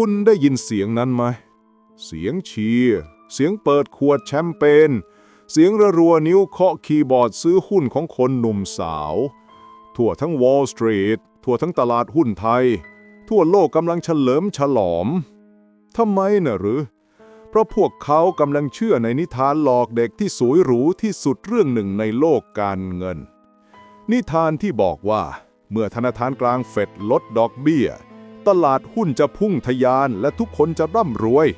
คุณได้ยินเสียงนั้นไหม เสียงเชียร์เสียงเปิดขวดแชมเปญ เสียงระรัวนิ้วเคาะคีย์บอร์ดซื้อหุ้นของคนหนุ่มสาว ทั่วทั้งวอลล์สตรีท ทั่วทั้งตลาดหุ้นไทย ทั่วโลกกำลังเฉลิมฉลอม ทำไมนะหรือ เพราะพวกเขากำลังเชื่อในนิทานหลอกเด็กที่สวยหรูที่สุดเรื่องหนึ่งในโลกการเงิน นิทานที่บอกว่า เมื่อธนาคารกลางเฟดลดดอกเบี้ย ตลาดหุ้นจะพุ่งทะยานและทุกคนจะร่ำรวย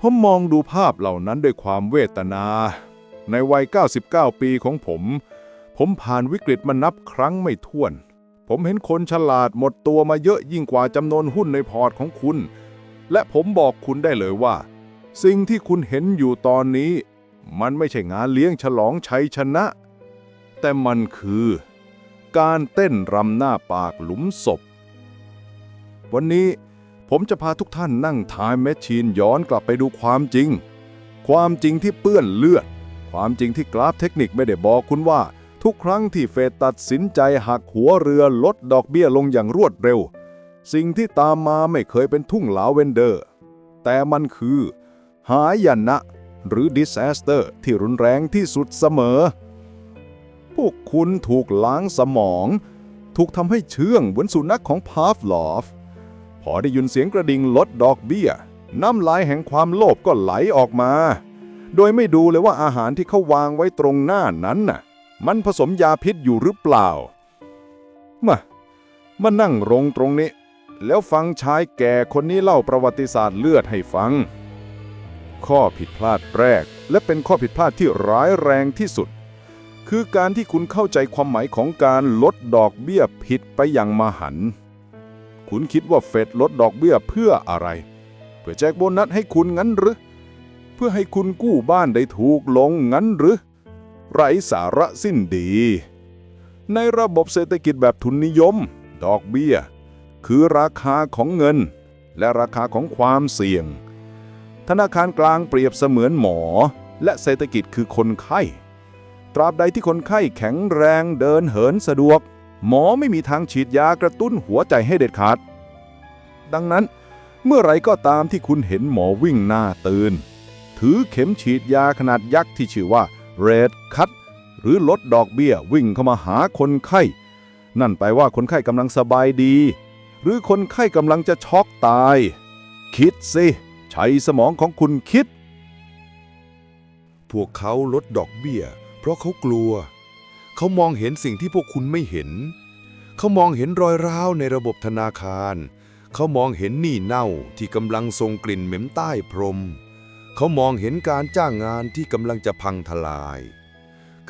ผมมองดูภาพเหล่านั้นด้วยความเวทนา ในวัย 99 ปีของผม ผมผ่านวิกฤตมานับครั้งไม่ถ้วน ผมเห็นคนฉลาดหมดตัวมาเยอะยิ่งกว่าจำนวนหุ้นในพอร์ตของคุณ และผมบอกคุณได้เลยว่า สิ่งที่คุณเห็นอยู่ตอนนี้ มันไม่ใช่งานเลี้ยงฉลองชัยชนะ แต่มันคือ การเต้นรำหน้าปากหลุมศพ วันนี้ ผมจะพาทุกท่านนั่งทายแมชชีนย้อนกลับไปดูความจริง ความจริงที่เปื้อนเลือด ความจริงที่กราฟเทคนิคไม่ได้บอกคุณว่า ทุกครั้งที่เฟดตัดสินใจหักหัวเรือลดดอกเบี้ยลงอย่างรวดเร็ว สิ่งที่ตามมาไม่เคยเป็นทุ่งลาเวนเดอร์ แต่มันคือ หายนะ หรือ disaster ที่รุนแรงที่สุดเสมอ พวกคุณถูกล้างสมองถูกทำให้เชื่องเหมือนสุนัขของพาฟลอฟ พอได้ยินเสียงกระดิ่งลดดอกเบี้ย น้ำลายแห่งความโลภก็ไหลออกมา โดยไม่ดูเลยว่าอาหารที่เขาวางไว้ตรงหน้านั้นน่ะ มันผสมยาพิษอยู่หรือเปล่า มามานั่งลงตรงนี้ แล้วฟังชายแก่คนนี้เล่าประวัติศาสตร์เลือดให้ฟัง ข้อผิดพลาดแรก และเป็นข้อผิดพลาดที่ร้ายแรงที่สุด คือการที่คุณเข้าใจความหมายของการลดดอกเบี้ยผิดไปอย่างมหันต์ คุณคิดว่าเฟดลดดอกเบี้ยเพื่ออะไร เพื่อแจกโบนัสให้คุณงั้นหรือเพื่อให้คุณกู้บ้านได้ถูกลงงั้นหรือ ไร้สาระสิ้นดี ในระบบเศรษฐกิจแบบทุนนิยม ดอกเบี้ย คือราคาของเงิน และราคาของความเสี่ยง ธนาคารกลางเปรียบเสมือนหมอ และเศรษฐกิจคือคนไข้ ตราบใดที่คนไข้แข็งแรงเดินเหินสะดวก หมอไม่มีทางฉีดยากระตุ้นหัวใจให้เด็ดขาด ดังนั้นเมื่อไรก็ตามที่คุณเห็นหมอวิ่งหน้าตื่น ถือเข็มฉีดยาขนาดยักษ์ที่ชื่อว่า Red Cut หรือลดดอกเบี้ยวิ่งเข้ามาหาคนไข้ นั่นแปลว่าคนไข้กำลังสบายดี หรือคนไข้กำลังจะช็อกตาย คิดสิ ใช้สมองของคุณคิด พวกเขาลดดอกเบี้ย เพราะเขากลัว เขามองเห็นสิ่งที่พวกคุณไม่เห็น เขามองเห็นรอยร้าวในระบบธนาคาร เขามองเห็นหนี้เน่าที่กำลังทรงกลิ่นเหม็นใต้พรม เขามองเห็นการจ้างงานที่กำลังจะพังทลาย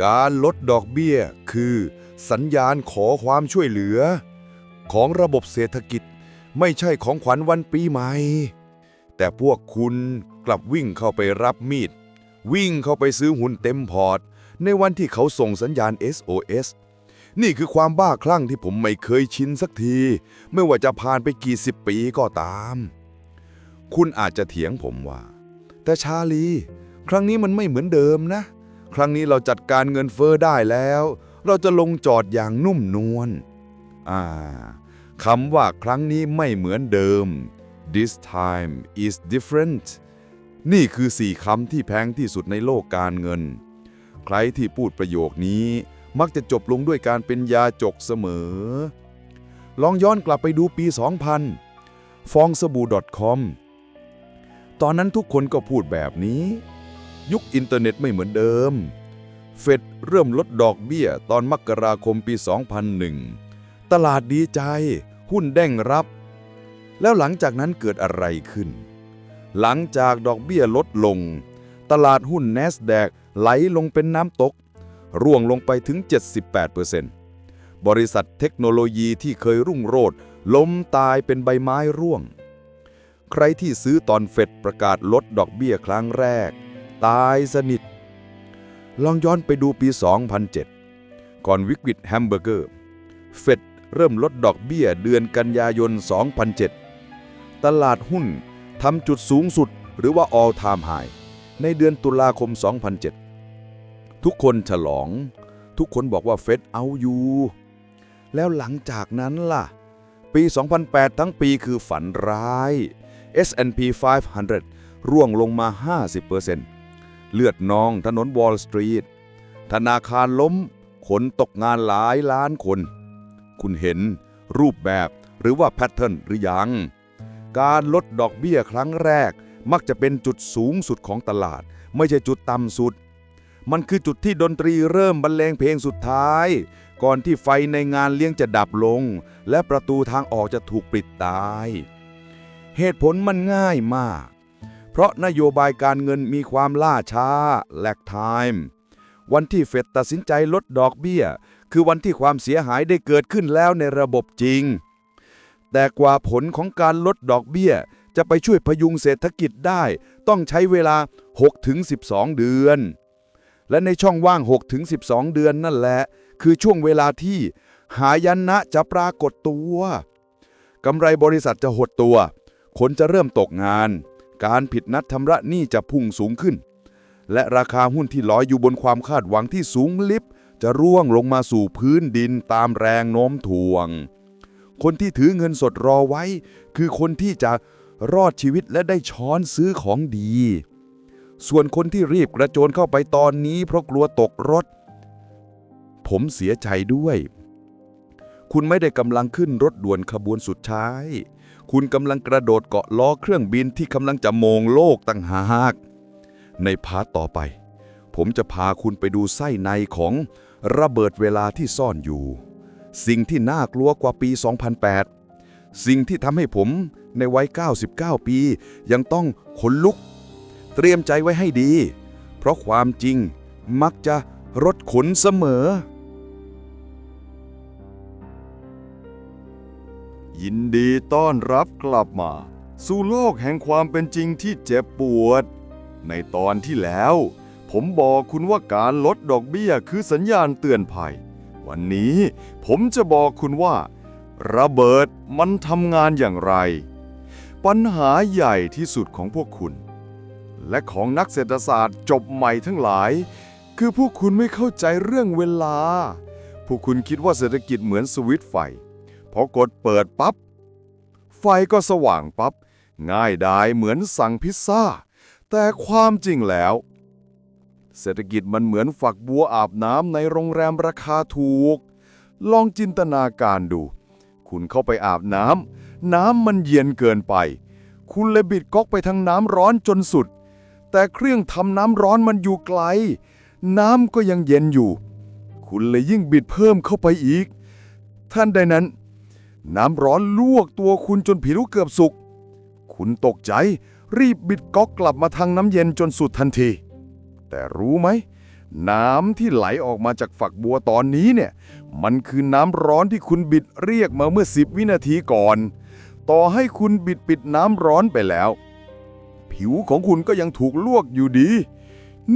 การลดดอกเบี้ยคือ สัญญาณขอความช่วยเหลือ ของระบบเศรษฐกิจไม่ใช่ของขวัญวันปีใหม่ แต่พวกคุณกลับวิ่งเข้าไปรับมีด วิ่งเข้าไปซื้อหุ่นเต็มพอร์ต ในวันที่เขาส่งสัญญาณ SOS นี่คือความบ้าคลั่งที่ผมไม่เคยชินสักที ไม่ว่าจะผ่านไปกี่สิบปีก็ตาม คุณอาจจะเถียงผมว่า แต่ชาลี ครั้งนี้มันไม่เหมือนเดิมนะ ครั้งนี้เราจัดการเงินเฟอ้อได้แล้ว เราจะลงจอดอย่างนุ่มนวลอ่าคำว่าครั้งนี้ไม่เหมือนเดิม this time is different นี่คือสี่คำที่แพงที่สุดในโลกการเงิน ใครที่พูดประโยคนี้มักจะจบลงด้วยการเป็นยาจกเสมอ ลองย้อนกลับไปดูปี 2000 ฟองสบู่ .com ตอนนั้นทุกคนก็พูดแบบนี้ ยุคอินเทอร์เน็ตไม่เหมือนเดิม เฟดเริ่มลดดอกเบี้ยตอนมกราคมปี 2001 ตลาดดีใจ หุ้นเด้งรับ แล้วหลังจากนั้นเกิดอะไรขึ้น หลังจากดอกเบี้ยลดลง ตลาดหุ้น NASDAQ ไหลลงเป็นน้ำตก ร่วงลงไปถึง 78%บริษัทเทคโนโลยีที่เคยรุ่งโรจน์ล้มตายเป็นใบไม้ร่วง ใครที่ซื้อตอนเฟดประกาศลดดอกเบี้ยครั้งแรก ตายสนิท ลองย้อนไปดูปี 2007 ก่อนวิกฤตแฮมเบอร์เกอร์ เฟดเริ่มลดดอกเบี้ยเดือนกันยายน 2007 ตลาดหุ้นทำจุดสูงสุดหรือว่า all time high ในเดือนตุลาคม 2007 ทุกคนฉลอง ทุกคนบอกว่าเฟดเอาอยู่แล้วหลังจากนั้นล่ะ ปี 2008 ทั้งปีคือฝันร้าย S&P 500 ร่วงลงมา 50%เลือดนองถนนวอลล์สตรีทธนาคารล้ม คนตกงานหลายล้านคน คุณเห็นรูปแบบหรือว่าแพทเทิร์นหรือยัง การลดดอกเบี้ยครั้งแรกมักจะเป็นจุดสูงสุดของตลาด ไม่ใช่จุดต่ำสุด มันคือจุดที่ดนตรีเริ่มบรรเลงเพลงสุดท้าย ก่อนที่ไฟในงานเลี้ยงจะดับลง และประตูทางออกจะถูกปิดตาย เหตุผลมันง่ายมาก เพราะนโยบายการเงินมีความล่าช้าแลกไทม์วันที่เฟดตัดสินใจลดดอกเบี้ย คือวันที่ความเสียหายได้เกิดขึ้นแล้วในระบบจริง แต่กว่าผลของการลดดอกเบี้ย จะไปช่วยพยุงเศรษฐกิจได้ ต้องใช้เวลา 6-12 เดือน และในช่องว่าง 6-12 เดือนนั่นแหละ คือช่วงเวลาที่หายันนะจะปรากฏตัวกำไรบริษัทจะหดตัว คนจะเริ่มตกงาน การผิดนัดชำระหนี้จะพุ่งสูงขึ้น และราคาหุ้นที่ลอยอยู่บนความคาดหวังที่สูงลิบ จะร่วงลงมาสู่พื้นดินตามแรงโน้มถ่วง คนที่ถือเงินสดรอไว้ คือคนที่จะรอดชีวิตและได้ช้อนซื้อของดี ส่วนคนที่รีบกระโจนเข้าไปตอนนี้เพราะกลัวตกรถ ผมเสียใจด้วย คุณไม่ได้กำลังขึ้นรถด่วนขบวนสุดท้าย คุณกำลังกระโดดเกาะล้อเครื่องบินที่กำลังจะโมงโลกตั้งหาก ในพาร์ตต่อไป ผมจะพาคุณไปดูไส้ในของระเบิดเวลาที่ซ่อนอยู่ สิ่งที่น่ากลัวกว่าปี 2008 สิ่งที่ทำให้ผมในวัย 99 ปี ยังต้องขนลุก เตรียมใจไว้ให้ดี เพราะความจริงมักจะรถขนเสมอ ยินดีต้อนรับกลับมา สู่โลกแห่งความเป็นจริงที่เจ็บปวด ในตอนที่แล้ว ผมบอกคุณว่าการลดดอกเบี้ยคือสัญญาณเตือนภัย วันนี้ผมจะบอกคุณว่า ระเบิดมันทำงานอย่างไร ปัญหาใหญ่ที่สุดของพวกคุณ และของนักเศรษฐศาสตร์จบใหม่ทั้งหลาย คือพวกคุณไม่เข้าใจเรื่องเวลา พวกคุณคิดว่าเศรษฐกิจเหมือนสวิตช์ไฟ พอกดเปิดปับ๊บ ไฟก็สว่างปับ๊บ ง่ายดายเหมือนสั่งพิซซ่า แต่ความจริงแล้ว เศรษฐกิจมันเหมือนฝักบัวอาบน้ำในโรงแรมราคาถูก ลองจินตนาการดู คุณเข้าไปอาบน้ำน้ำมันเย็นเกินไป คุณเลยบิดก๊อกไปทางน้ำร้อนจนสุด แต่เครื่องทำน้ำร้อนมันอยู่ไกล น้ำก็ยังเย็นอยู่ คุณเลยยิ่งบิดเพิ่มเข้าไปอีก ท่านใดนั้น น้ำร้อนลวกตัวคุณจนผิวเกือบสุก คุณตกใจรีบบิดก๊อกกลับมาทางน้ำเย็นจนสุดทันที แต่รู้ไหม น้ำที่ไหลออกมาจากฝักบัวตอนนี้เนี่ย มันคือน้ำร้อนที่คุณบิดเรียกมาเมื่อ10วินาทีก่อน ต่อให้คุณบิดปิดน้ำร้อนไปแล้ว ผิวของคุณก็ยังถูกลวกอยู่ดี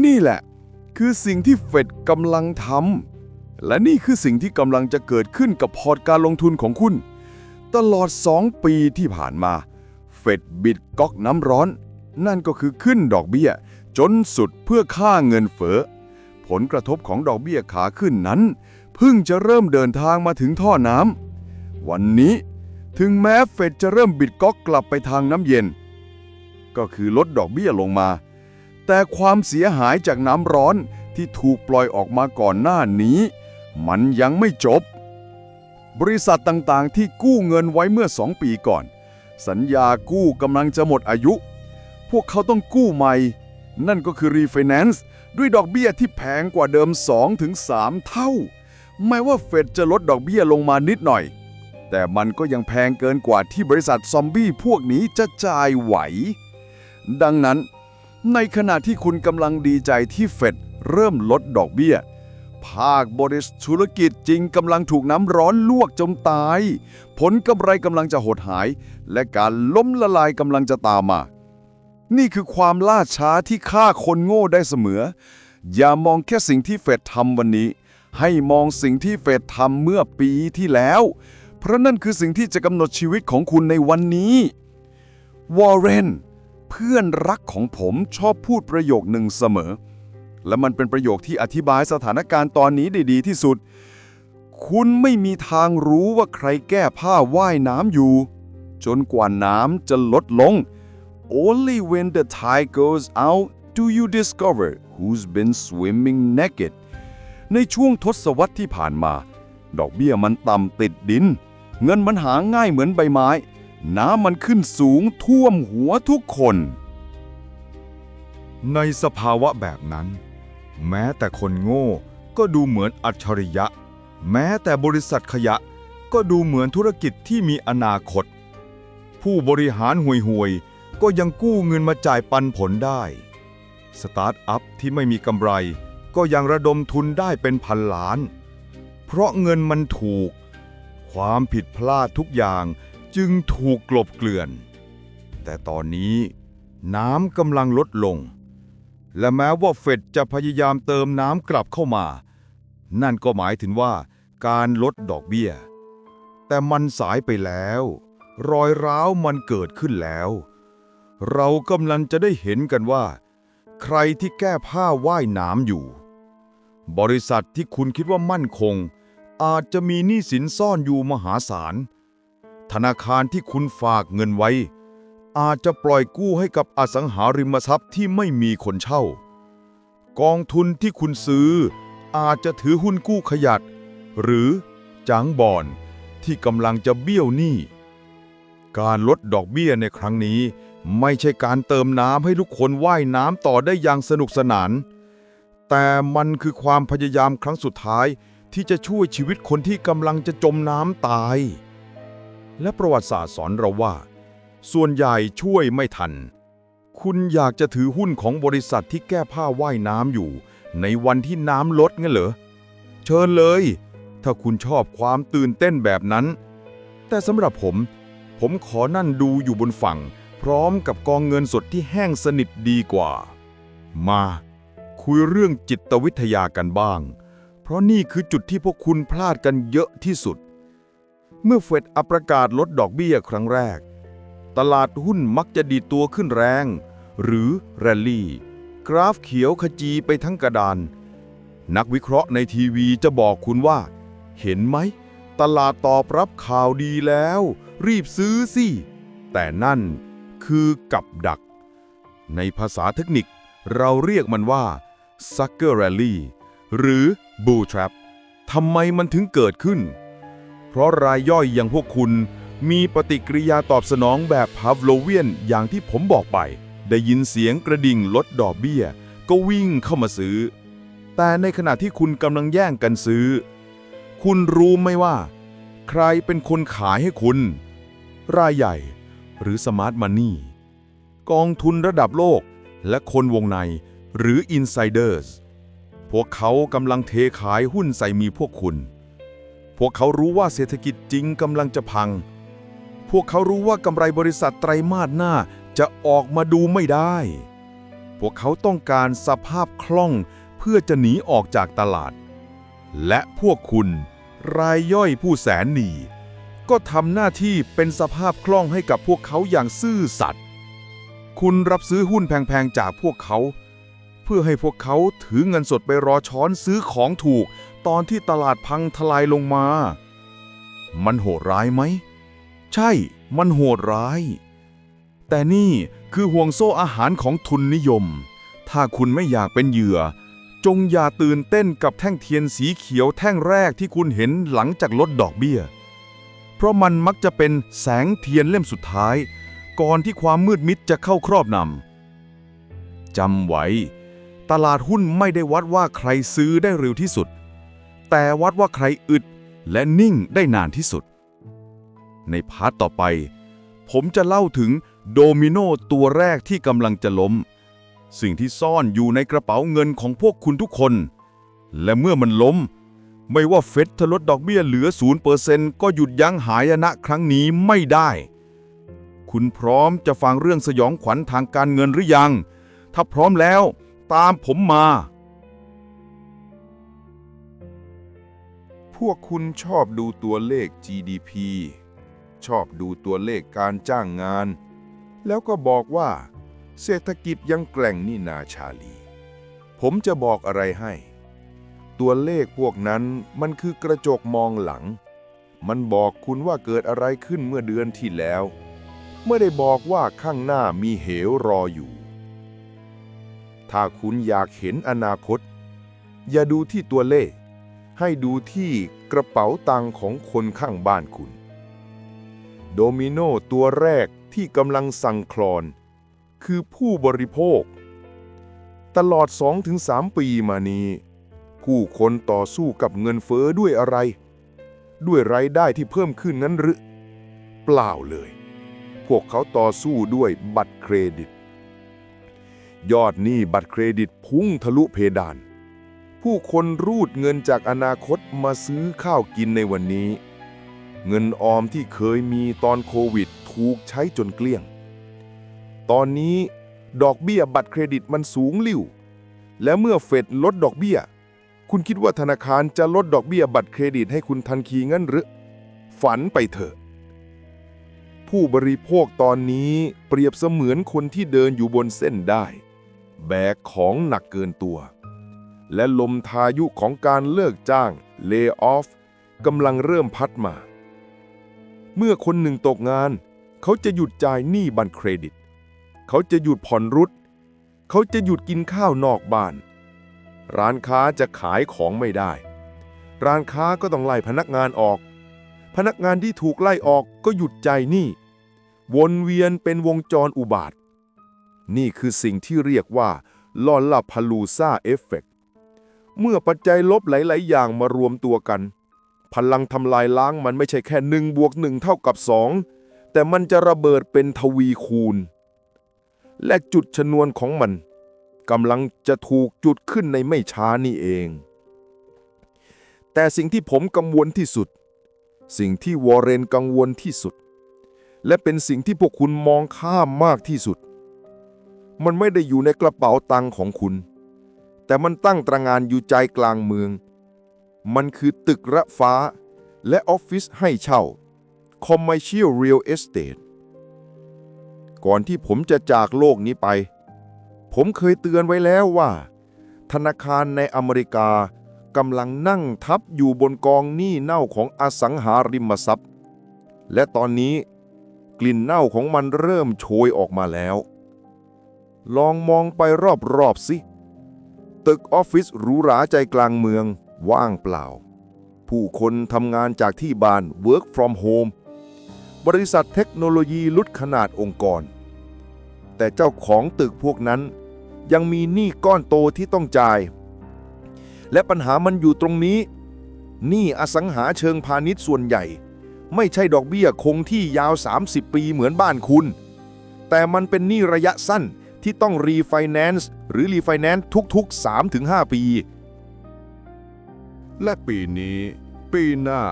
นี่แหละ คือสิ่งที่เฟดกำลังทำและนี่คือสิ่งที่กำลังจะเกิดขึ้นกับพอร์ตการลงทุนของคุณ ตลอด 2 ปีที่ผ่านมา เฟดบิดก๊อกน้ำร้อน นั่นก็คือขึ้นดอกเบี้ย จนสุดเพื่อค่าเงินเฟ้อผลกระทบของดอกเบี้ยขาขึ้นนั้นเพิ่งจะเริ่มเดินทางมาถึงท่อน้ำวันนี้ ถึงแม้เฟดจะเริ่มบิดก๊อกกลับไปทางน้ำเย็น ก็คือลดดอกเบี้ยลงมา แต่ความเสียหายจากน้ำร้อนที่ถูกปล่อยออกมาก่อนหน้านี้ มันยังไม่จบ บริษัทต่างๆ ที่กู้เงินไว้เมื่อ 2 ปีก่อน สัญญากู้กำลังจะหมดอายุ พวกเขาต้องกู้ใหม่ นั่นก็คือรีไฟแนนซ์ด้วยดอกเบี้ยที่แพงกว่าเดิม 2-3 เท่าไม่ว่าเฟดจะลดดอกเบี้ยลงมานิดหน่อย แต่มันก็ยังแพงเกินกว่าที่บริษัทซอมบี้พวกนี้จะจ่ายไหว ดังนั้น ในขณะที่คุณกำลังดีใจที่เฟดเริ่มลดดอกเบี้ย ภาคบริษัทธุรกิจจริงกำลังถูกน้ำร้อนลวกจนตาย ผลกำไรกำลังจะหดหาย และการล้มละลายกำลังจะตามมา นี่คือความล่าช้าที่ฆ่าคนโง่ได้เสมอ อย่ามองแค่สิ่งที่เฟดทำวันนี้ ให้มองสิ่งที่เฟดทำเมื่อปีที่แล้ว เพราะนั่นคือสิ่งที่จะกำหนดชีวิตของคุณในวันนี้วอร์เรน เพื่อนรักของผมชอบพูดประโยคหนึ่งเสมอ และมันเป็นประโยคที่อธิบายสถานการณ์ตอนนี้ได้ดีที่สุด คุณไม่มีทางรู้ว่าใครแก้ผ้าว่ายน้ำอยู่ จนกว่าน้ำจะลดลง Only when the tide goes out do you discover who's been swimming naked ในช่วงทศวรรษที่ผ่านมา ดอกเบี้ยมันต่ำติดดิน เงินมันหาง่ายเหมือนใบไม้ น้ำมันขึ้นสูงท่วมหัวทุกคน ในสภาวะแบบนั้น แม้แต่คนโง่ก็ดูเหมือนอัจฉริยะ แม้แต่บริษัทขยะก็ดูเหมือนธุรกิจที่มีอนาคต ผู้บริหารห่วยๆ ก็ยังกู้เงินมาจ่ายปันผลได้ สตาร์ทอัพที่ไม่มีกำไร ก็ยังระดมทุนได้เป็นพันล้าน เพราะเงินมันถูก ความผิดพลาดทุกอย่าง จึงถูกกลบเกลื่อน แต่ตอนนี้น้ำกำลังลดลง และแม้ว่าเฟดจะพยายามเติมน้ำกลับเข้ามา นั่นก็หมายถึงว่าการลดดอกเบี้ย แต่มันสายไปแล้ว รอยร้าวมันเกิดขึ้นแล้ว เรากำลังจะได้เห็นกันว่า ใครที่แก้ผ้าว่ายน้ำอยู่ บริษัทที่คุณคิดว่ามั่นคง อาจจะมีหนี้สินซ่อนอยู่มหาศาล ธนาคารที่คุณฝากเงินไว้ อาจจะปล่อยกู้ให้กับอสังหาริมทรัพย์ที่ไม่มีคนเช่า กองทุนที่คุณซื้อ อาจจะถือหุ้นกู้ขยัด หรือจังบอนที่กำลังจะเบี้ยวหนี้การลดดอกเบี้ยในครั้งนี้ ไม่ใช่การเติมน้ำให้ทุกคนว่ายน้ำต่อได้อย่างสนุกสนาน แต่มันคือความพยายามครั้งสุดท้ายที่จะช่วยชีวิตคนที่กำลังจะจมน้ำตาย และประวัติศาสตร์สอนเราว่า ส่วนใหญ่ช่วยไม่ทัน คุณอยากจะถือหุ้นของบริษัทที่แก้ผ้าว่ายน้ำอยู่ ในวันที่น้ำลดงั้นเหรอ เชิญเลย ถ้าคุณชอบความตื่นเต้นแบบนั้น แต่สำหรับผม ผมขอนั่นดูอยู่บนฝั่ง พร้อมกับกองเงินสดที่แห้งสนิทดีกว่า มา คุยเรื่องจิตวิทยากันบ้าง เพราะนี่คือจุดที่พวกคุณพลาดกันเยอะที่สุด เมื่อเฟดอประกาศลดดอกเบี้ยครั้งแรก ตลาดหุ้นมักจะดีตัวขึ้นแรง หรือแรลลี่ กราฟเขียวขจีไปทั้งกระดาน นักวิเคราะห์ในทีวีจะบอกคุณว่า เห็นไหม ตลาดตอบรับข่าวดีแล้ว รีบซื้อสิ แต่นั่นคือกับดัก ในภาษาเทคนิคเราเรียกมันว่า sucker rally หรือ bull trap ทำไมมันถึงเกิดขึ้น เพราะรายย่อยอย่างพวกคุณ มีปฏิกิริยาตอบสนองแบบพาฟโลเวียนอย่างที่ผมบอกไป ได้ยินเสียงกระดิ่งลดดอกเบี้ย ก็วิ่งเข้ามาซื้อ แต่ในขณะที่คุณกำลังแย่งกันซื้อ คุณรู้ไหมว่า ใครเป็นคนขายให้คุณ รายใหญ่ หรือสมาร์ทมันนี่กองทุนระดับโลกและคนวงในหรืออินไซเดอร์สพวกเขากำลังเทขายหุ้นใส่มีพวกคุณ พวกเขารู้ว่าเศรษฐกิจจริงกำลังจะพัง พวกเขารู้ว่ากำไรบริษัทไตรมาสหน้าจะออกมาดูไม่ได้ พวกเขาต้องการสภาพคล่องเพื่อจะหนีออกจากตลาด และพวกคุณรายย่อยผู้แสนหนีก็ทำหน้าที่เป็นสภาพคล่องให้กับพวกเขาอย่างซื่อสัตย์ คุณรับซื้อหุ้นแพงๆจากพวกเขา เพื่อให้พวกเขาถือเงินสดไปรอช้อนซื้อของถูก ตอนที่ตลาดพังทลายลงมา มันโหดร้ายไหม ใช่ มันโหดร้าย แต่นี่คือห่วงโซ่อาหารของทุนนิยม ถ้าคุณไม่อยากเป็นเหยื่อ จงอย่าตื่นเต้นกับแท่งเทียนสีเขียวแท่งแรกที่คุณเห็นหลังจากลดดอกเบี้ย เพราะมันมักจะเป็นแสงเทียนเล่มสุดท้าย ก่อนที่ความมืดมิดจะเข้าครอบนำจำไว้ตลาดหุ้นไม่ได้วัดว่าใครซื้อได้เร็วที่สุด แต่วัดว่าใครอึดและนิ่งได้นานที่สุด ในพาร์ทต่อไป ผมจะเล่าถึงโดมิโนตัวแรกที่กำลังจะล้ม สิ่งที่ซ่อนอยู่ในกระเป๋าเงินของพวกคุณทุกคน และเมื่อมันล้ม ไม่ว่าเฟดจะลดดอกเบี้ยเหลือ0%ก็หยุดยั้งหายนะครั้งนี้ไม่ได้ คุณพร้อมจะฟังเรื่องสยองขวัญทางการเงินหรือยัง ถ้าพร้อมแล้ว ตามผมมา พวกคุณชอบดูตัวเลข GDP ชอบดูตัวเลขการจ้างงาน แล้วก็บอกว่า เศรษฐกิจยังแกร่งนี่นาชาลี ผมจะบอกอะไรให้ ตัวเลขพวกนั้นมันคือกระจกมองหลัง มันบอกคุณว่าเกิดอะไรขึ้นเมื่อเดือนที่แล้ว ไม่ได้บอกว่าข้างหน้ามีเหวรออยู่ ถ้าคุณอยากเห็นอนาคต อย่าดูที่ตัวเลข ให้ดูที่กระเป๋าตังค์ของคนข้างบ้านคุณ โดมิโนตัวแรกที่กำลังสั่งคลอน คือผู้บริโภค ตลอด 2-3 ปีมานี้ ผู้คนต่อสู้กับเงินเฟ้อด้วยอะไร ด้วยรายได้ที่เพิ่มขึ้นนั้นหรือ เปล่าเลย พวกเขาต่อสู้ด้วยบัตรเครดิต ยอดหนี้บัตรเครดิตพุ่งทะลุเพดาน ผู้คนรูดเงินจากอนาคตมาซื้อข้าวกินในวันนี้ เงินออมที่เคยมีตอนโควิดถูกใช้จนเกลี้ยง ตอนนี้ดอกเบี้ยบัตรเครดิตมันสูงลิ่ว และเมื่อเฟดลดดอกเบี้ย คุณคิดว่าธนาคารจะลดดอกเบี้ยบัตรเครดิตให้คุณทันทีงั้นหรือ ฝันไปเถอะ ผู้บริโภคตอนนี้เปรียบเสมือนคนที่เดินอยู่บนเส้นได้ แบกของหนักเกินตัว และลมทายุของการเลิกจ้าง lay off กำลังเริ่มพัดมา เมื่อคนหนึ่งตกงาน เขาจะหยุดจ่ายหนี้บัตรเครดิต เขาจะหยุดผ่อนรุดเขาจะหยุดกินข้าวนอกบ้าน ร้านค้าจะขายของไม่ได้ ร้านค้าก็ต้องไล่พนักงานออก พนักงานที่ถูกไล่ออกก็หยุดจ่ายหนี้ วนเวียนเป็นวงจรอุบาท นี่คือสิ่งที่เรียกว่าลอลลาพาลูซาเอฟเฟก เมื่อปัจจัยลบหลาย ๆ อย่างมารวมตัวกัน พลังทำลายล้างมันไม่ใช่แค่หนึ่งบวกหนึ่งเท่ากับสองแต่มันจะระเบิดเป็นทวีคูณ และจุดชนวนของมันกำลังจะถูกจุดขึ้นในไม่ช้านี่เอง แต่สิ่งที่ผมกังวลที่สุด สิ่งที่วอร์เรนกังวลที่สุด และเป็นสิ่งที่พวกคุณมองข้ามมากที่สุด มันไม่ได้อยู่ในกระเป๋าตังค์ของคุณ แต่มันตั้งตระงานอยู่ใจกลางเมือง มันคือตึกระฟ้า และออฟฟิศให้เช่า Commercial Real Estate ก่อนที่ผมจะจากโลกนี้ไป ผมเคยเตือนไว้แล้วว่า ธนาคารในอเมริกากำลังนั่งทับอยู่บนกองหนี้เน่าของอสังหาริมทรัพย์ และตอนนี้กลิ่นเน่าของมันเริ่มโชยออกมาแล้ว ลองมองไปรอบๆสิ ตึกออฟฟิศหรูหราใจกลางเมือง ว่างเปล่า ผู้คนทำงานจากที่บ้าน work from home บริษัทเทคโนโลยีลุดขนาดองค์กร แต่เจ้าของตึกพวกนั้น ยังมีหนี้ก้อนโตที่ต้องจ่าย และปัญหามันอยู่ตรงนี้หนี้อสังหาเชิงพาณิชย์ส่วนใหญ่ ไม่ใช่ดอกเบี้ยคงที่ยาว 30 ปีเหมือนบ้านคุณ แต่มันเป็นหนี้ระยะสั้น ที่ต้องรีไฟแนนซ์หรือรีไฟแนนซ์ทุกๆ 3-5 ปี และปีนี้ ปีหน้า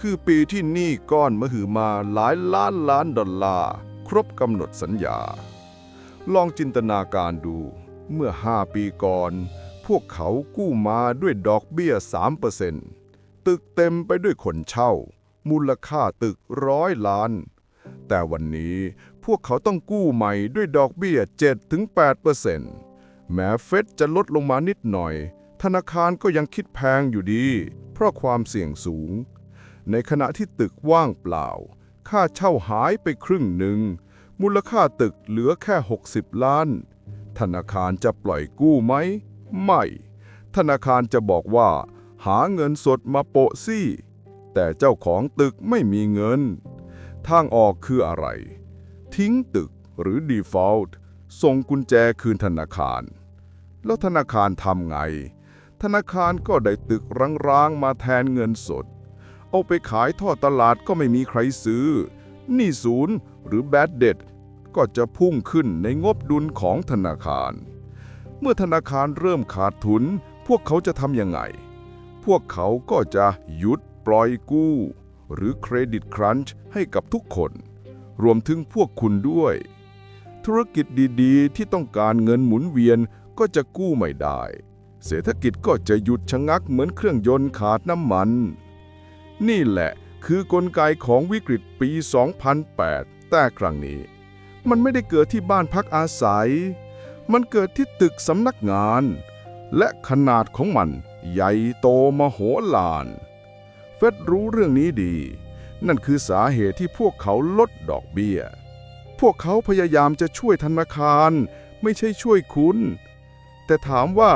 คือปีที่หนี้ก้อนมหึมาหลายล้านล้านดอลลาร์ ครบกำหนดสัญญา ลองจินตนาการดู เมื่อ 5 ปีก่อน พวกเขากู้มาด้วยดอกเบี้ย 3%ตึกเต็มไปด้วยคนเช่า มูลค่าตึกร้อยล้านแต่วันนี้ พวกเขาต้องกู้ใหม่ด้วยดอกเบี้ย 7-8%แม้เฟดจะลดลงมานิดหน่อย ธนาคารก็ยังคิดแพงอยู่ดี เพราะความเสี่ยงสูง ในขณะที่ตึกว่างเปล่า ค่าเช่าหายไปครึ่งหนึ่ง มูลค่าตึกเหลือแค่ 60 ล้าน ธนาคารจะปล่อยกู้ไหม ไม่ ธนาคารจะบอกว่า หาเงินสดมาโปะซี่ แต่เจ้าของตึกไม่มีเงิน ทางออกคืออะไร ทิ้งตึกหรือ default ส่งกุญแจคืนธนาคาร แล้วธนาคารทำไง ธนาคารก็ได้ตึกร้างๆมาแทนเงินสด เอาไปขายทอดตลาดก็ไม่มีใครซื้อ หนี้ศูนย์หรือ bad debt ก็จะพุ่งขึ้นในงบดุลของธนาคาร เมื่อธนาคารเริ่มขาดทุน พวกเขาจะทำยังไง พวกเขาก็จะหยุดปล่อยกู้ หรือเครดิตครันช์ให้กับทุกคน รวมถึงพวกคุณด้วย ธุรกิจดีๆ ที่ต้องการเงินหมุนเวียนก็จะกู้ไม่ได้ เศรษฐกิจก็จะหยุดชะงักเหมือนเครื่องยนต์ขาดน้ำมัน นี่แหละคือกลไกของวิกฤตปี 2008 แต่ครั้งนี้ มันไม่ได้เกิดที่บ้านพักอาศัย มันเกิดที่ตึกสำนักงาน และขนาดของมันใหญ่โตมโหฬารเฟดรู้เรื่องนี้ดี นั่นคือสาเหตุที่พวกเขาลดดอกเบี้ย พวกเขาพยายามจะช่วยธนาคาร ไม่ใช่ช่วยคุณ แต่ถามว่า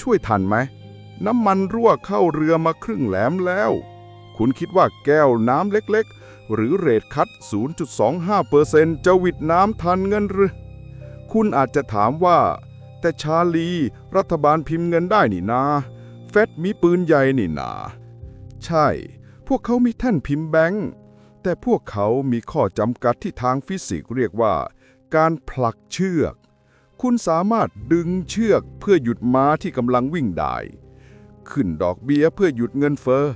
ช่วยทันไหม น้ำมันรั่วเข้าเรือมาครึ่งแหลมแล้ว คุณคิดว่าแก้วน้ำเล็กๆ หรือเรทคัด 0.25%จะวิดน้ำทันเงินหรือ คุณอาจจะถามว่า แต่ชาลีรัฐบาลพิมพ์เงินได้นี่นา เฟดมีปืนใหญ่นี่นา ใช่ พวกเขามีแท่นพิมพ์แบงค์แต่พวกเขามีข้อจำกัดที่ทางฟิสิกส์เรียกว่า การผลักเชือก คุณสามารถดึงเชือกเพื่อหยุดม้าที่กำลังวิ่งได้ ขึ้นดอกเบี้ยเพื่อหยุดเงินเฟอ้อ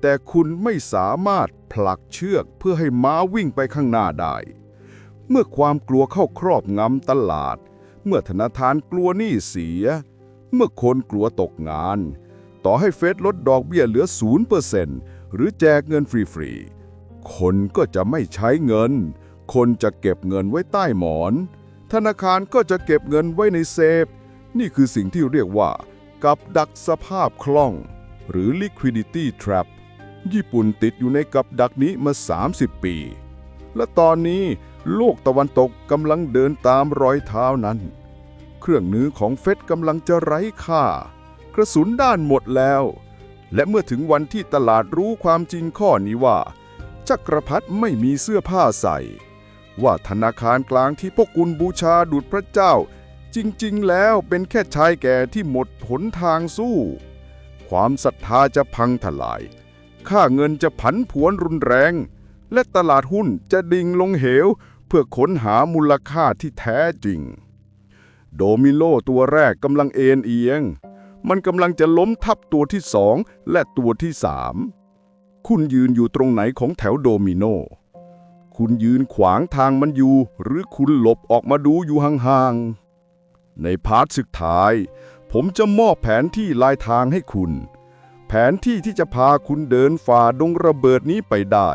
แต่คุณไม่สามารถผลักเชือกเพื่อให้ม้าวิ่งไปข้างหน้าได้ เมื่อความกลัวเข้าครอบงำตลาด เมื่อธนาคารกลัวหนี้เสีย เมื่อคนกลัวตกงาน ต่อให้เฟดลดดอกเบี้ยเหลือ0% หรือแจกเงินฟรีๆ คนก็จะไม่ใช้เงิน คนจะเก็บเงินไว้ใต้หมอน ธนาคารก็จะเก็บเงินไว้ในเซฟ นี่คือสิ่งที่เรียกว่า กับดักสภาพคล่อง หรือ liquidity trap ญี่ปุ่นติดอยู่ในกับดักนี้มา 30 ปี และตอนนี้โลกตะวันตกกำลังเดินตามรอยเท้านั้น เครื่องมือของเฟดกำลังจะไร้ค่ากระสุนด้านหมดแล้ว และเมื่อถึงวันที่ตลาดรู้ความจริงข้อนี้ว่า จักรพรรดิไม่มีเสื้อผ้าใส่ ว่าธนาคารกลางที่พวกคุณบูชาดุจพระเจ้า จริงๆ แล้วเป็นแค่ชายแก่ที่หมดหนทางสู้ ความศรัทธาจะพังทลาย ค่าเงินจะผันผวนรุนแรง และตลาดหุ้นจะดิ่งลงเหว เพื่อค้นหามูลค่าที่แท้จริง โดมิโลตัวแรกกำลังเอ็นเอียง มันกำลังจะล้มทับตัวที่สองและตัวที่สามคุณยืนอยู่ตรงไหนของแถวโดมิโน คุณยืนขวางทางมันอยู่ หรือคุณหลบออกมาดูอยู่ห่างๆ ในพาร์ทสุดท้าย ผมจะมอบแผนที่ลายทางให้คุณ แผนที่ที่จะพาคุณเดินฝ่าดงระเบิดนี้ไปได้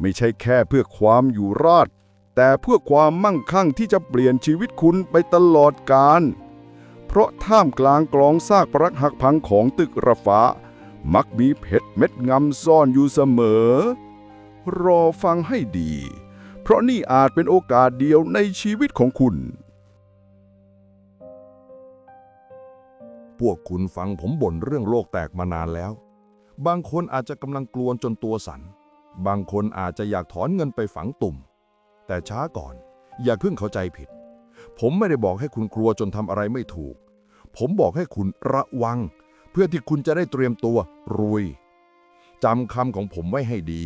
ไม่ใช่แค่เพื่อความอยู่รอด แต่เพื่อความมั่งคั่งที่จะเปลี่ยนชีวิตคุณไปตลอดกาล เพราะท่ามกลางกลองซากปรักหักพังของตึกระฟ้า มักมีเพชรเม็ดงำซ่อนอยู่เสมอ รอฟังให้ดี เพราะนี่อาจเป็นโอกาสเดียวในชีวิตของคุณ พวกคุณฟังผมบ่นเรื่องโลกแตกมานานแล้ว บางคนอาจจะกำลังกลวนจนตัวสัน่น บางคนอาจจะอยากถอนเงินไปฝังตุ่ม แต่ช้าก่อน อย่าเพิ่งเข้าใจผิดผมไม่ได้บอกให้คุณกลัวจนทำอะไรไม่ถูก ผมบอกให้คุณระวัง เพื่อที่คุณจะได้เตรียมตัวรวยจำคำของผมไว้ให้ดี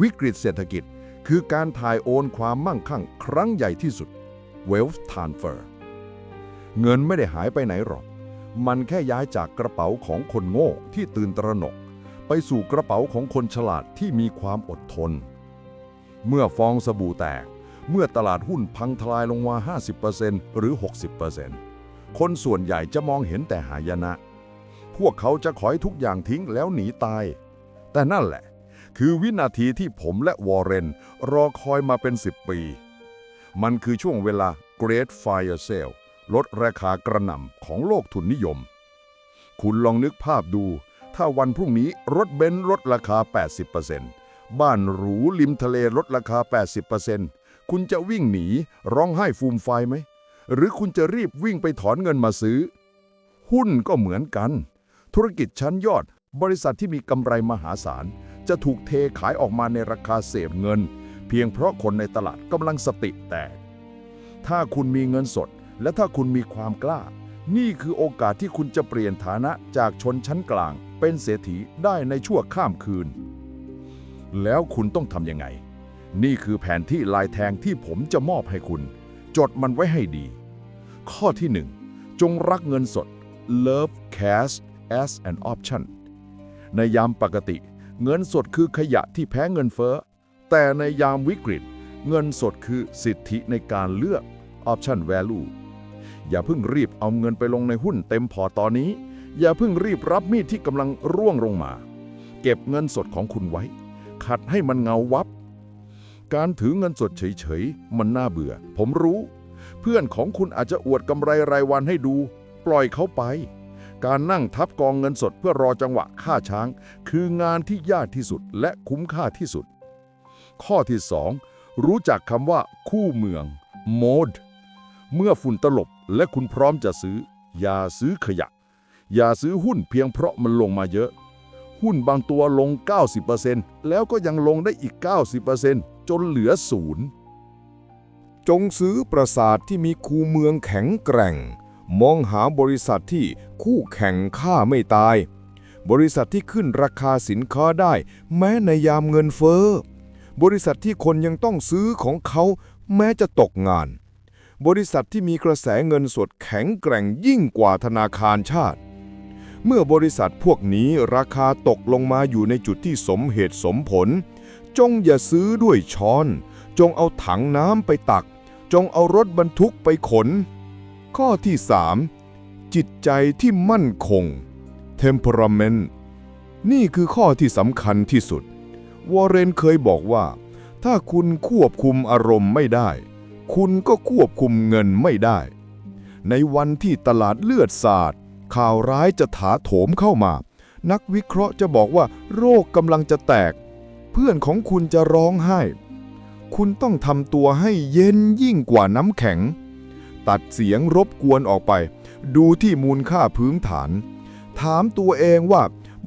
วิกฤตเศรษฐกิจคือการถ่ายโอนความมั่งคั่งครั้งใหญ่ที่สุด wealth transfer เงินไม่ได้หายไปไหนหรอก มันแค่ย้ายจากกระเป๋าของคนโง่ที่ตื่นตระหนก ไปสู่กระเป๋าของคนฉลาดที่มีความอดทน เมื่อฟองสบู่แตก เมื่อตลาดหุ้นพังทลายลงมา 50%หรือ 60% คนส่วนใหญ่จะมองเห็นแต่หายนะ พวกเขาจะขอให้ทุกอย่างทิ้งแล้วหนีตาย แต่นั่นแหละ คือวินาทีที่ผมและวอร์เรน รอคอยมาเป็น 10 ปี มันคือช่วงเวลา Great Fire Sale ลดราคากระหน่ำของโลกทุนนิยม คุณลองนึกภาพดู ถ้าวันพรุ่งนี้รถเบนซ์ลดราคา 80%บ้านหรูริมทะเลลดราคา 80%คุณจะวิ่งหนีร้องไห้ฟูมไฟไหม หรือคุณจะรีบวิ่งไปถอนเงินมาซื้อ หุ้นก็เหมือนกัน ธุรกิจชั้นยอด บริษัทที่มีกำไรมหาศาล จะถูกเทขายออกมาในราคาเสพเงิน เพียงเพราะคนในตลาดกำลังสติแตก ถ้าคุณมีเงินสด และถ้าคุณมีความกล้า นี่คือโอกาสที่คุณจะเปลี่ยนฐานะจากชนชั้นกลาง เป็นเศรษฐีได้ในชั่วข้ามคืน แล้วคุณต้องทำยังไงนี่คือแผนที่ลายแทงที่ผมจะมอบให้คุณ จดมันไว้ให้ดี ข้อที่ 1 จงรักเงินสด love cash as an option ในยามปกติ เงินสดคือขยะที่แพ้เงินเฟ้อ แต่ในยามวิกฤต เงินสดคือสิทธิในการเลือก option value อย่าเพิ่งรีบเอาเงินไปลงในหุ้นเต็มพอตอนนี้ อย่าเพิ่งรีบรับมีดที่กำลังร่วงลงมา เก็บเงินสดของคุณไว้ ขัดให้มันเงาวับ การถือเงินสดเฉยๆ มันน่าเบื่อ ผมรู้ เพื่อนของคุณอาจจะอวดกำไรรายวันให้ดู ปล่อยเขาไป การนั่งทับกองเงินสดเพื่อรอจังหวะฆ่าช้าง คืองานที่ยากที่สุดและคุ้มค่าที่สุด ข้อที่ 2 รู้จักคำว่า คู่เมือง mode เมื่อฝุ่นตลบและคุณพร้อมจะซื้อ อย่าซื้อขยะ อย่าซื้อหุ้นเพียงเพราะมันลงมาเยอะ หุ้นบางตัวลง 90%แล้วก็ยังลงได้อีก 90%จนเหลือศูนย์ จงซื้อปราสาทที่มีคูเมืองแข็งแกร่ง มองหาบริษัทที่คู่แข่งค่าไม่ตาย บริษัทที่ขึ้นราคาสินค้าได้ แม้ในยามเงินเฟ้อ บริษัทที่คนยังต้องซื้อของเขาแม้จะตกงาน บริษัทที่มีกระแสเงินสดแข็งแกร่งยิ่งกว่าธนาคารชาติ เมื่อบริษัทพวกนี้ราคาตกลงมาอยู่ในจุดที่สมเหตุสมผล จงอย่าซื้อด้วยช้อน จงเอาถังน้ำไปตัก จงเอารถบรรทุกไปขน ข้อที่ 3 จิตใจที่มั่นคง temperament นี่คือข้อที่สำคัญที่สุด วอร์เรนเคยบอกว่า ถ้าคุณควบคุมอารมณ์ไม่ได้ คุณก็ควบคุมเงินไม่ได้ ในวันที่ตลาดเลือดสาดข่าวร้ายจะถาโถมเข้ามา นักวิเคราะห์จะบอกว่าโรคกำลังจะแตก เพื่อนของคุณจะร้องไห้ คุณต้องทำตัวให้เย็นยิ่งกว่าน้ำแข็ง ตัดเสียงรบกวนออกไป ดูที่มูลค่าพื้นฐาน ถามตัวเองว่า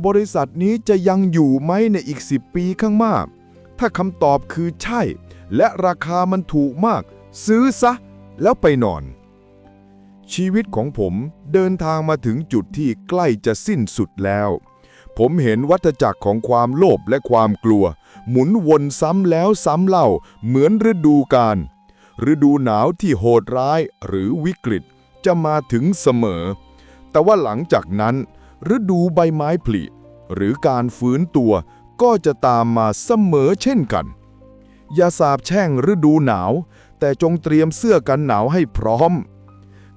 บริษัทนี้จะยังอยู่ไหมในอีก 10 ปีข้างหน้า ถ้าคำตอบคือใช่ และราคามันถูกมาก ซื้อซะ แล้วไปนอน ชีวิตของผมเดินทางมาถึงจุดที่ใกล้จะสิ้นสุดแล้ว ผมเห็นวัฏจักรของความโลภและความกลัว หมุนวนซ้ำแล้วซ้ำเล่า เหมือนฤดูกาลฤดูหนาวที่โหดร้ายหรือวิกฤตจะมาถึงเสมอ แต่ว่าหลังจากนั้น ฤดูใบไม้ผลิหรือการฟื้นตัวก็จะตามมาเสมอเช่นกัน อย่าสาบแช่งฤดูหนาว แต่จงเตรียมเสื้อกันหนาวให้พร้อม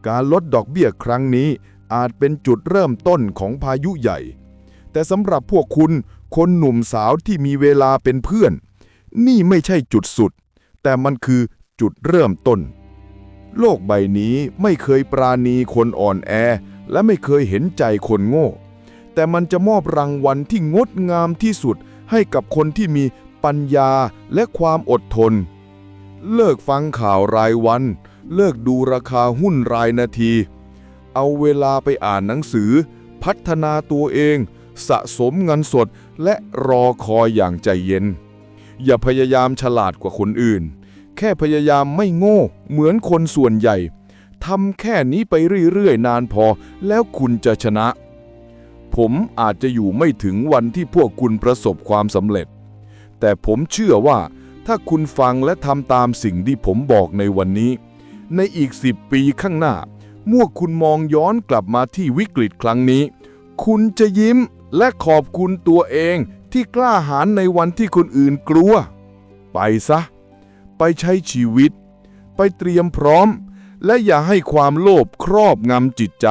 การลดดอกเบี้ยครั้งนี้อาจเป็นจุดเริ่มต้นของพายุใหญ่ แต่สำหรับพวกคุณ คนหนุ่มสาวที่มีเวลาเป็นเพื่อน นี่ไม่ใช่จุดสุด แต่มันคือจุดเริ่มต้น โลกใบนี้ไม่เคยปราณีคนอ่อนแอ และไม่เคยเห็นใจคนโง่ แต่มันจะมอบรางวัลที่งดงามที่สุดให้กับคนที่มีปัญญาและความอดทน เลิกฟังข่าวรายวัน เลิกดูราคาหุ้นรายนาที เอาเวลาไปอ่านหนังสือ พัฒนาตัวเอง สะสมเงินสดและรอคอยอย่างใจเย็น อย่าพยายามฉลาดกว่าคนอื่น แค่พยายามไม่โง่เหมือนคนส่วนใหญ่ทำแค่นี้ไปเรื่อยๆ นานพอแล้วคุณจะชนะ ผมอาจจะอยู่ไม่ถึงวันที่พวกคุณประสบความสำเร็จ แต่ผมเชื่อว่าถ้าคุณฟังและทำตามสิ่งที่ผมบอกในวันนี้ ในอีกสิบปีข้างหน้าเมื่อคุณมองย้อนกลับมาที่วิกฤตครั้งนี้ คุณจะยิ้ม และขอบคุณตัวเองที่กล้าหาญในวันที่คนอื่นกลัว ไปซะ ไปใช้ชีวิต ไปเตรียมพร้อม และอย่าให้ความโลภครอบงำจิตใจ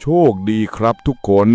โชคดีครับทุกคน